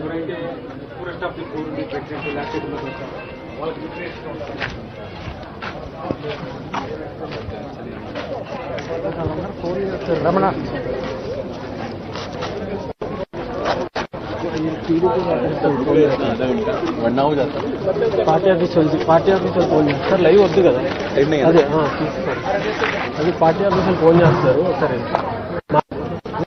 ఎవరైతే poorest of the poor ఉంది pregnant లేకపోతే వాళ్ళకి న్యూట్రిషన్ రమణ వన్ అవర్ చేస్తాను పార్టీ ఆఫీస్ వాళ్ళు పార్టీ ఆఫీస్ వాళ్ళు ఫోన్ చేస్తారు సార్ లైవ్ వద్దు కదా అదే ఆ, తీసుకోండి అది పార్టీ ఆఫీస్ వాళ్ళు ఫోన్ చేస్తారు సరే మా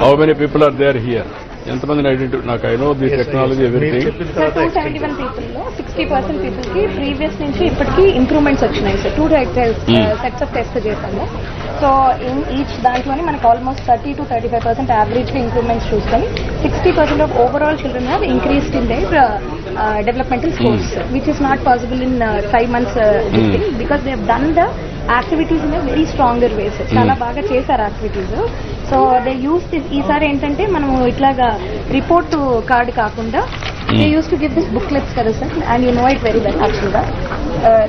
How many people are there here? ఎంతమందిని ఐడెంటిఫై నాకు I know the technology everything sir two seventy one పీపుల్లో sixty percent పీపుల్కి ప్రీవియస్ నుంచి ఇప్పటికి ఇంప్రూవ్మెంట్స్ వచ్చినాయి sir two sets of test చేశాము. సో ఇన్ ఈచ్ దాంట్లోనే మనకు almost thirty to thirty five percent average improvements చూసుకొని sixty percent of overall children have increased in their developmental scores which is not possible in five months because they done the activities in very stronger వేస్ చాలా బాగా చేశారు activities so they use ఈసారి ఏంటంటే మనము ఇట్లాగా report card కాకుండా they use to give this booklets కదా sir and you know it very well యాక్చువల్గా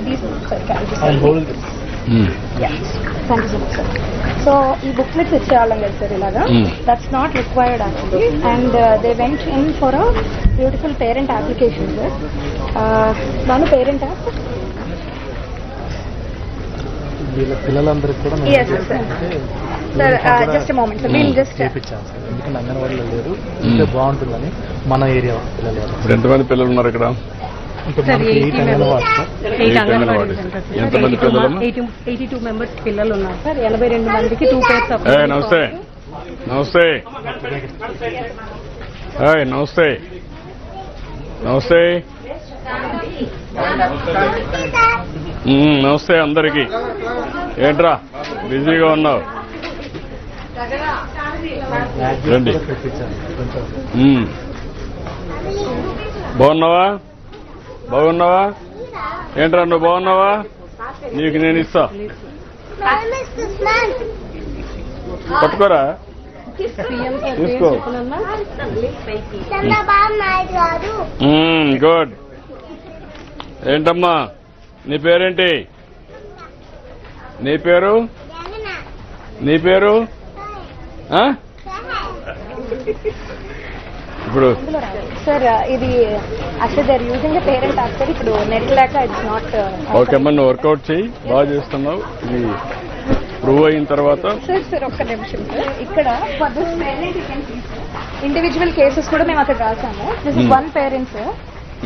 these thank you so so ఈ బుక్లెట్స్ ఇచ్చేవాళ్ళం కదా సార్ ఇలాగా Hmm. That's not required actually and they went in for a beautiful parent application sir దాని parent app వీళ్ళ పిల్లలందరికీ కూడా Yes, sir. Sir just moment sir నేను జస్ట్ సార్. ఎందుకంటే అంగన్వాడీలో బాగుంటుందని మన ఏరియా పిల్లలు ఎంతమంది పిల్లలు ఉన్నారు ఇక్కడ? ఇంకా మనకి eight anganwadi sir. Eight anganwadi. ఎంతమంది పిల్లలమ్మా ఎయిటీ టూ మెంబర్స్ పిల్లలు? ఉన్నారు సార్. ఎనభై రెండు మందికి టూ పేర్స్ ఏ నమస్తే. నమస్తే. నమస్తే. నమస్తే. నమస్తే అందరికి. ఏంట్రా? బిజీగా ఉన్నావు. రండి. బాగున్నావా? బాగున్నావా? ఏంట్రా నువ్వు బాగున్నావా? నీకు నేను ఇస్తా. పట్టుకోరా. తీసుకో. గుడ్ ఏంటమ్మా? నీ పేరేంటి? నీ పేరు? నీ పేరు? ఇప్పుడు సార్ ఇది actually there using parent actual ఇప్పుడు నెట్ లేక ఇట్స్ నాట్ ఓకే నువ్వు వర్కౌట్ చేయి బాగా చేస్తున్నావు. ఇది ప్రూవ్ అయిన తర్వాత. సార్ సార్ ఒక్క నిమిషం సార్ ఇక్కడ for this parent individual cases కూడా మేము అక్కడ రాసాము. This Hmm. వన్ పేరెంట్స్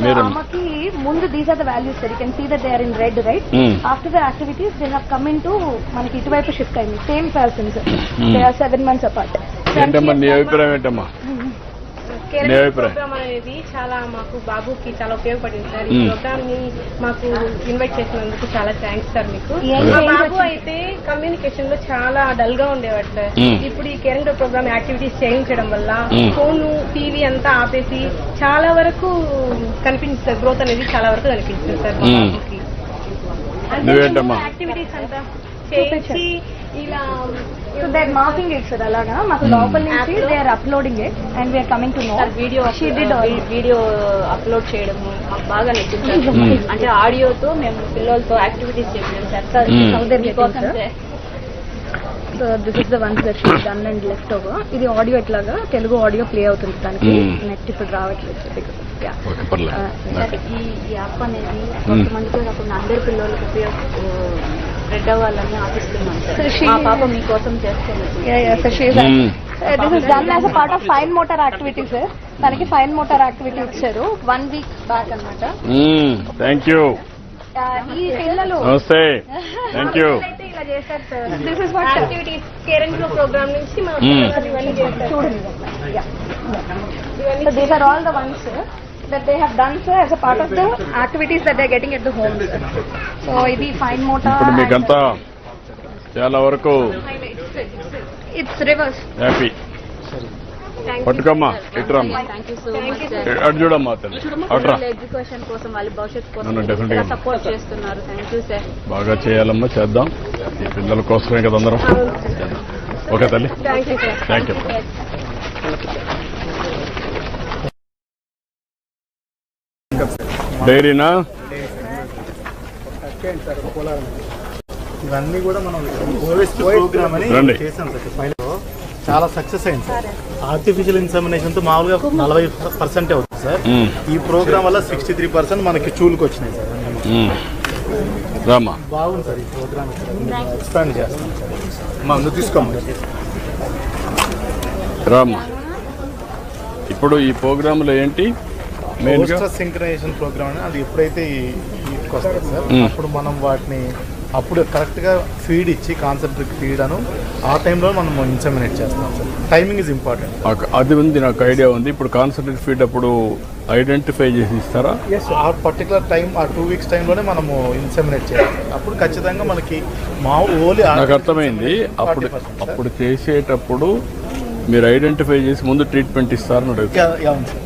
మీరు ఆమెకి ముందు these are the values sir you can see that they are in red right. After the activities they have come in to మనకి ఇటువైపు shift అయింది. Same persons Hmm. They are seven months apart ఏంటమ్మా నీ అభిప్రాయం ఏంటమ్మా? అభిప్రాయం programme అనేది చాలా మాకు బాబుకి చాలా ఉపయోగపడింది సార్ ఈ. ప్రోగ్రామ్ని మాకు ఇన్వైట్ చేసినందుకు చాలా థ్యాంక్స్ సార్ మీకు మా బాబు? అయితే కమ్యూనికేషన్లో చాలా డల్గా ఉండేవాడు సార్. ఇప్పుడు ఈ కేరింగ్ ప్రోగ్రామ్ యాక్టివిటీస్ చేయించడం వల్ల. ఫోన్ టీవీ అంతా ఆపేసి చాలా వరకు కనిపించింది సార్ గ్రోత్ అనేది చాలా వరకు కనిపించింది సార్. బాబుకి? యాక్టివిటీస్ అంతా చేయించి ఇలా so they marking it sir అలాగా? మాకు లోపల నుంచి they are uploading it and we're coming to know video she did all video upload చేయడం మాకు బాగా నచ్చింది. మ్మ్. అంటే ఆడియోతో మేము పిల్లలతో యాక్టివిటీస్ చేసాం sir. So this is the ones that she done and left over ఇది ఆడియో ఎట్లాగా? తెలుగు ఆడియో ప్లే అవుతుంది దానికి Hmm. నెట్ ఇప్పుడు రావట్లేదు Uh. ఈ యాప్ అనేది కొంతమందికి కాకుండా అందరి పిల్లలకు ఉపయోగ స్ప్రెడ్ అవ్వాలని ఆశిస్తున్నాం సార్. మా పాప మీకోసం. This is done as a part of fine motor activity sir దానికి ఫైన్ మోటార్ యాక్టివిటీ ఇచ్చారు. వన్ వీక్ బ్యాక్ అనమాట థ్యాంక్ యూ ఈ పిల్లలు నమస్తే థ్యాంక్ యూ అయితే ఇలా చేశారు sir. This is what activities caring program నుంచి మన Hmm. పిల్లలు ఇవన్నీ చేస్తారు చూడండి. So these are all the ones that they have done sir as a part of the activities that they're getting at the home sir. so ఇది fine motor ఇప్పుడు మీకంతా చాలా వరకు it's reverse. హ్యాపీ పట్టుకోమ్మా ఇట్రమ్మా thank you so much sir అటు చూడమ్మా అట్రా education కోసం వాళ్ళ భవిష్యత్తు కోసం. సపోర్ట్ చేస్తున్నారు. థ్యాంక్ యూ సార్ బాగా చేయాలమ్మా చేద్దాం. ఈ పిల్లల కోసమే కదా అందరం ఓకే తల్లి. థ్యాంక్ యూ డైరీనా? ఇవన్నీ కూడా మనం ప్రోగ్రామ్ అని. చేసాం సార్. చాలా సక్సెస్ అయింది సార్. ఆర్టిఫిషియల్ ఇన్సమినేషన్తో మామూలుగా నలభై పర్సెంట్ అవుతుంది సార్. ఈ ప్రోగ్రామ్ వల్ల సిక్స్టీ త్రీ పర్సెంట్ మనకి చూలుకు వచ్చినాయి సార్. రామ్మా బాగుంది సార్ ఈ ప్రోగ్రామ్ ఎక్స్పాండ్ చేస్తాం. సార్ మా ముందు తీసుకోమ్మా. రామ్మా ఇప్పుడు ఈ ప్రోగ్రాంలో ఏంటి? మెయిన్గా? సింక్రనైజేషన్ ప్రోగ్రామ్ అని అది ఎప్పుడైతే వస్తుంది సార్. అప్పుడు మనం వాటిని అప్పుడు కరెక్ట్గా ఫీడ్ ఇచ్చి కాన్సెప్ట్ ఫీడ్ అను ఆ టైంలో మనం ఇన్సమినేట్ చేస్తాం సార్. టైమింగ్ ఇస్ ఇంపార్టెంట్ అది ఉంది నాకు ఐడియా ఉంది. ఇప్పుడు కాన్సన్ట్రేట్ ఫీడ్ అప్పుడు ఐడెంటిఫై చేసి ఇస్తారా? ఆ పర్టికులర్ టైం ఆ టూ వీక్స్ టైంలోనే మనము ఇన్సెమినేట్ చేయాలి అప్పుడు ఖచ్చితంగా మనకి మా ఓన్లీ నాకు అర్థమైంది. అప్పుడు అప్పుడు చేసేటప్పుడు మీరు ఐడెంటిఫై చేసి ముందు ట్రీట్మెంట్ ఇస్తారని అడుగుతాను